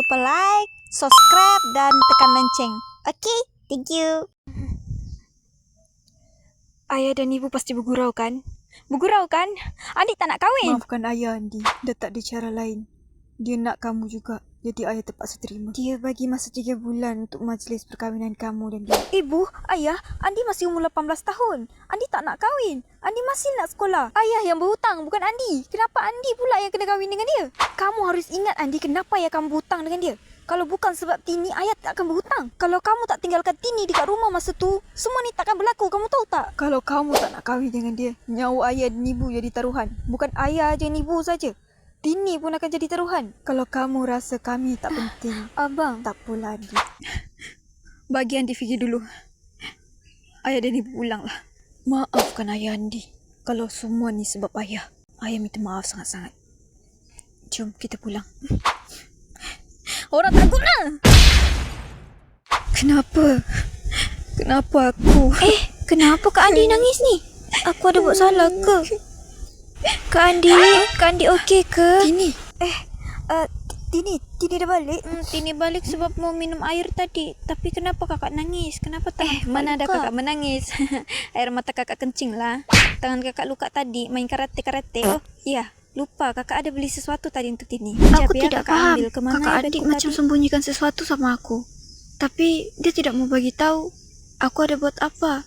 lupa like, subscribe dan tekan lonceng. Okay, thank you. Ayah dan ibu pasti bergurau kan? Bergurau kan? Adik tak nak kahwin. Maafkan ayah Andi. Dah tak ada cara lain. Dia nak kamu juga. Jadi ayah terpaksa terima. Dia bagi masa tiga bulan untuk majlis perkahwinan kamu dan dia. Ibu, ayah, Andi masih umur 18 tahun. Andi tak nak kahwin. Andi masih nak sekolah. Ayah yang berhutang, bukan Andi. Kenapa Andi pula yang kena kahwin dengan dia? Kamu harus ingat Andi kenapa ayah kamu berhutang dengan dia. Kalau bukan sebab Tini, ayah tak akan berhutang. Kalau kamu tak tinggalkan Tini dekat rumah masa tu, semua ni takkan berlaku. Kamu tahu tak? Kalau kamu tak nak kahwin dengan dia, nyawa ayah dan ibu jadi taruhan. Bukan ayah je dan ibu saja. Tini pun akan jadi taruhan. Kalau kamu rasa kami tak penting, Abang, tak pula Andi. bagi Andi fikir dulu. Ayah dan ibu pulanglah. Maafkan ayah Andi. Kalau semua ni sebab ayah, ayah minta maaf sangat-sangat. Jom kita pulang. Orang takut lah. Kenapa? Kenapa aku? Eh, kenapa Kak Andi nangis ni? Aku ada buat salah ke? Kak Andi, Kak Andi okey ke? Tini, Uh, Tini, Tini dah balik. Hmm, Tini balik sebab mau minum air tadi. Tapi kenapa kakak nangis? Kenapa tangan Eh, mana ada kakak menangis? Air mata kakak kencing lah. Tangan kakak luka tadi main karate-karate. Oh, iya. Lupa kakak ada beli sesuatu tadi untuk Tini. Aku ya, tidak kakak paham. ambil kemana Kakak adik macam tadi? sembunyikan sesuatu sama aku. Tapi dia tidak mau bagi tahu aku ada buat apa.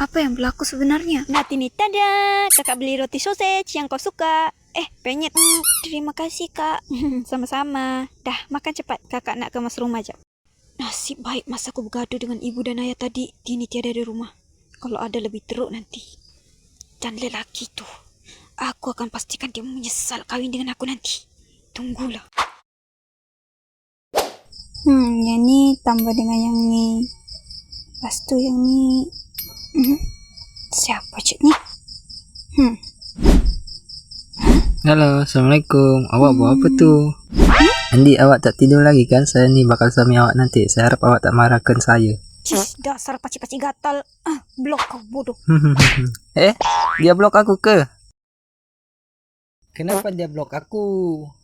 Apa yang berlaku sebenarnya? Nah, Tini, tada! Kakak beli roti sausage yang kau suka. Eh, penyet. Hmm, terima kasih kak. Sama-sama. Dah, makan cepat. Kakak nak kemas rumah jap. Nasib baik masa aku bergaduh dengan ibu dan ayah tadi. Tini tiada di rumah. Kalau ada lebih teruk nanti. Dan lelaki tu. Aku akan pastikan dia menyesal kahwin dengan aku nanti. Tunggulah. Hmm, yang ni tambah dengan yang ni. Lepas tu yang ni. Hmm. Siapa cik ni? Hmm. Halo, Assalamualaikum. Awak buat apa tu? Andi, awak tak tidur lagi kan? Saya ni bakal suami awak nanti. Saya harap awak tak marahkan saya. Cis, dasar pacik-pacik gatal. Ah, blok kau bodoh. eh, dia blok aku ke? Kenapa dia blok aku?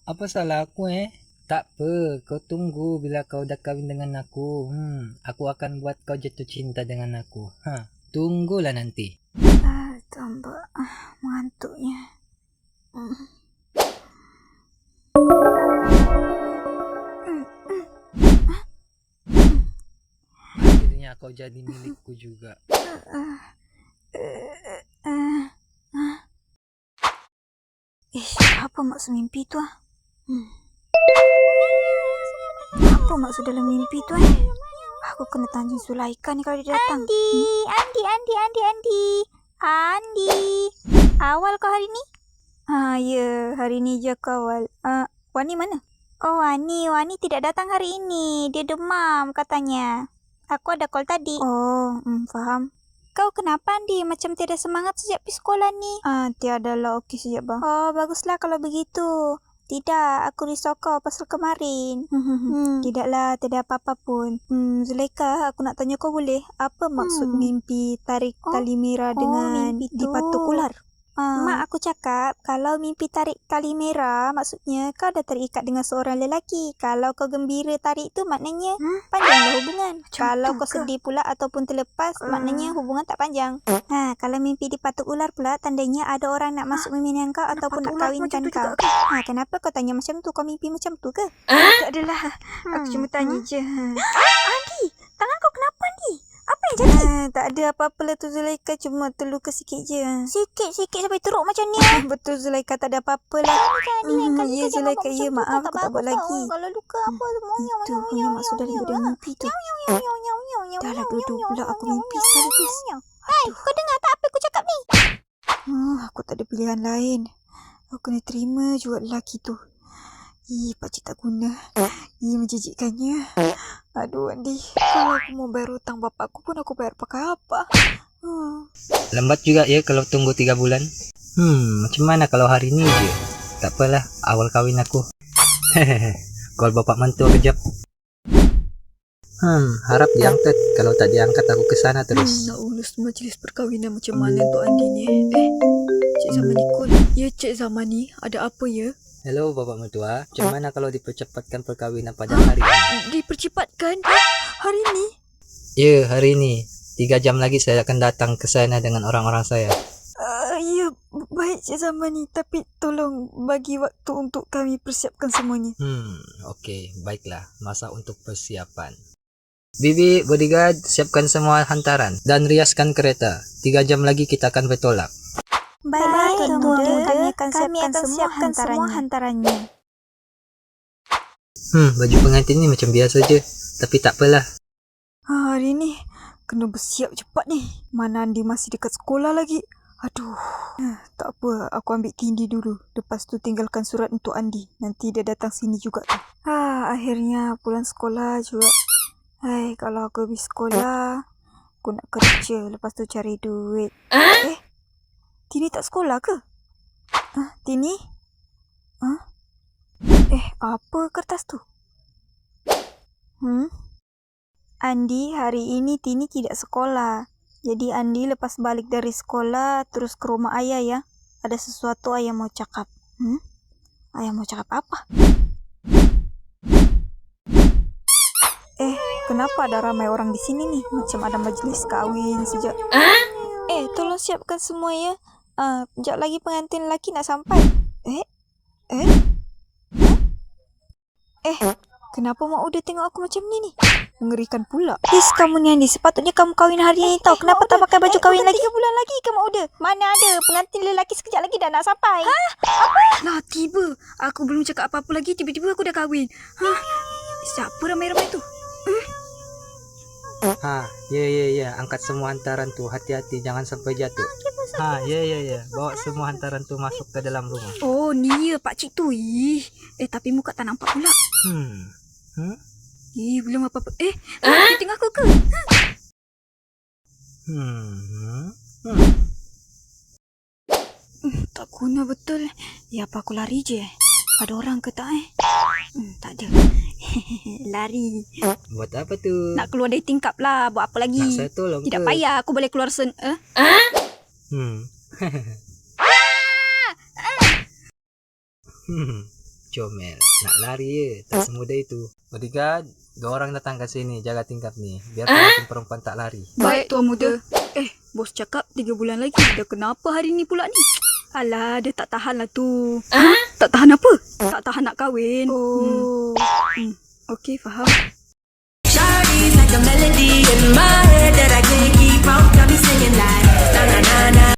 Apa salah aku eh? Tak apa, kau tunggu bila kau dah kahwin dengan aku. Hmm, aku akan buat kau jatuh cinta dengan aku. Ha, tunggulah nanti. Ah, tambah ah, mengantuknya. Hmm. Akhirnya kau jadi milikku juga. Ah, ah. Ish, apa maksud mimpi tu ah? Hmm. Apa maksud dalam mimpi tu eh? Aku kena tanya Zulaika ni kalau dia datang. Andi, Andi, Andi, Andi, Andi. Andi. Awal kau hari ni? Ah, ya. Hari ni je kau awal. Ah, Wani mana? Oh, Wani. Wani tidak datang hari ini. Dia demam katanya. Aku ada call tadi. Oh, hmm, faham. Kau kenapa Andi? Macam tiada semangat sejak pergi sekolah ni. Ah, tiada lah. Okey sejak bang. Oh, baguslah kalau begitu. Tidak, aku risau kau pasal kemarin. hmm, tidaklah, tidak apa-apa pun. Hmm, Zulaika, aku nak tanya kau boleh? Apa maksud Hmm. mimpi tarik Oh, tali merah oh, dengan tu. dipatuk ular? Mak aku cakap kalau mimpi tarik tali merah maksudnya kau dah terikat dengan seorang lelaki. Kalau kau gembira tarik tu maknanya Hmm? panjanglah hubungan. Macam kalau kau ke? sedih pula ataupun terlepas Hmm. maknanya hubungan tak panjang. Ha, kalau mimpi dipatuk ular pula tandanya ada orang nak masuk meminang kau ataupun nak kahwinkan kau. juga? Ha, kenapa kau tanya macam tu? Kau mimpi macam tu ke? Tak adalah. Aku cuma tanya je. Andi, tangan kau kenapa Apa yang jadi? Ah, tak ada apa-apa lah tu Zulaika. Cuma terluka sikit je. Sikit-sikit sampai teruk macam ni. Betul Zulaika tak ada apa-apa lah. Hmm, ya Zulaika, ya maaf aku tak buat lagi. Kalau luka apa semuanya. Itu punya maksud daripada mimpi tu. Dah lah duduk pula aku mimpi sekaligus. Hai, kau dengar tak apa aku cakap ni? Oh, aku tak ada pilihan lain. Aku kena terima juga lelaki tu. Ih, pakcik tak guna. Ih, menjijikkannya. Aduh, Andi. Kalau aku mau bayar hutang bapak aku pun aku bayar pakai apa? Hmm. Lambat juga ya kalau tunggu tiga bulan. Hmm, macam mana kalau hari ni je? Tak apalah, awal kahwin aku. Hehehe, call bapak mantu kejap. Hmm, harap diangkat. Kalau tak diangkat aku ke sana Hmm, terus. nak urus majlis perkahwinan macam mana untuk Andi ni? Eh, Cik Zamani call. Ya, Cik Zamani. Ada apa ya? Hello Bapak Mertua. Macam mana kalau dipercepatkan perkahwinan pada hari ini? Dipercepatkan? Hari ni? Ya, hari ini. Tiga jam lagi saya akan datang ke sana dengan orang-orang saya. Uh, ya, baik Cik Zamani. Tapi tolong bagi waktu untuk kami persiapkan semuanya. Hmm, okey. Baiklah. Masa untuk persiapan. Bibi, bodyguard, siapkan semua hantaran dan riaskan kereta. Tiga jam lagi kita akan bertolak. Baiklah, Tuan Muda. Kami akan Kami siapkan, akan semua, siapkan hantarannya. semua hantarannya. Hmm, baju pengantin ni macam biasa je. Tapi tak apalah. Ha, hari ni kena bersiap cepat ni. Mana Andi masih dekat sekolah lagi. Aduh. Eh, tak apa, aku ambil tindi dulu. Lepas tu tinggalkan surat untuk Andi. Nanti dia datang sini juga tu. Ha, akhirnya pulang sekolah juga. Hai, kalau aku habis sekolah, aku nak kerja. Lepas tu cari duit. Eh, Tini tak sekolah ke? Ah, Tini? Ah? Eh, apa kertas tu? Hmm? Andi, hari ini Tini tidak sekolah. Jadi Andi lepas balik dari sekolah terus ke rumah ayah ya. Ada sesuatu ayah mau cakap. Hmm? Ayah mau cakap apa? Eh, kenapa ada ramai orang di sini nih? Macam ada majlis kawin sejak. Eh, tolong siapkan semua Ah, uh, lagi pengantin lelaki nak sampai. Eh? Eh? Eh, kenapa mak udah tengok aku macam ni ni? Mengerikan pula. Is, kamu ni Andi. Sepatutnya kamu kahwin hari ini tau. Kenapa tak pakai baju kahwin lagi? Tiga bulan lagi kamu udah. Mana ada. Pengantin lelaki sekejap lagi dah nak sampai. Ha? Lah, tiba. Aku belum cakap apa-apa lagi. Tiba-tiba aku dah kahwin. Hah? Siapa ramai-ramai tu? Ha, ya ya ya, angkat semua hantaran tu. Hati-hati jangan sampai jatuh. Ha, ya ya ya. Bawa semua hantaran tu masuk ke dalam rumah. Oh, ni ya Pak Cik tu. Ih. Eh, tapi muka tak nampak pula. Hmm. Hmm? Ih, belum apa-apa. Eh, ah? dia tengok aku ke? Hmm. hmm. Hmm, tak guna betul. Ya, apa aku lari je? Ada orang ke tak eh? Hmm, tak ada. lari. Buat apa tu? Nak keluar dari tingkap lah. Buat apa lagi? Nak saya tolong Tidak ke? payah. Aku boleh keluar sen... Eh? Hmm. hmm. Comel. Nak lari je. Tak semudah itu. Bodyguard, dua orang datang ke sini jaga tingkap ni. Biar pengantin perempuan tak lari. Baik, Tuan Muda. Eh, bos cakap tiga bulan lagi. Dah kenapa hari ni pula ni? Alah, dia tak tahan lah tu. Ha? Tak tahan apa? Tak tahan nak kahwin. Oh. Hmm. Hmm. Okey, faham. Shawty's like a melody in my head that I can't keep out. Got me singing like na na na na.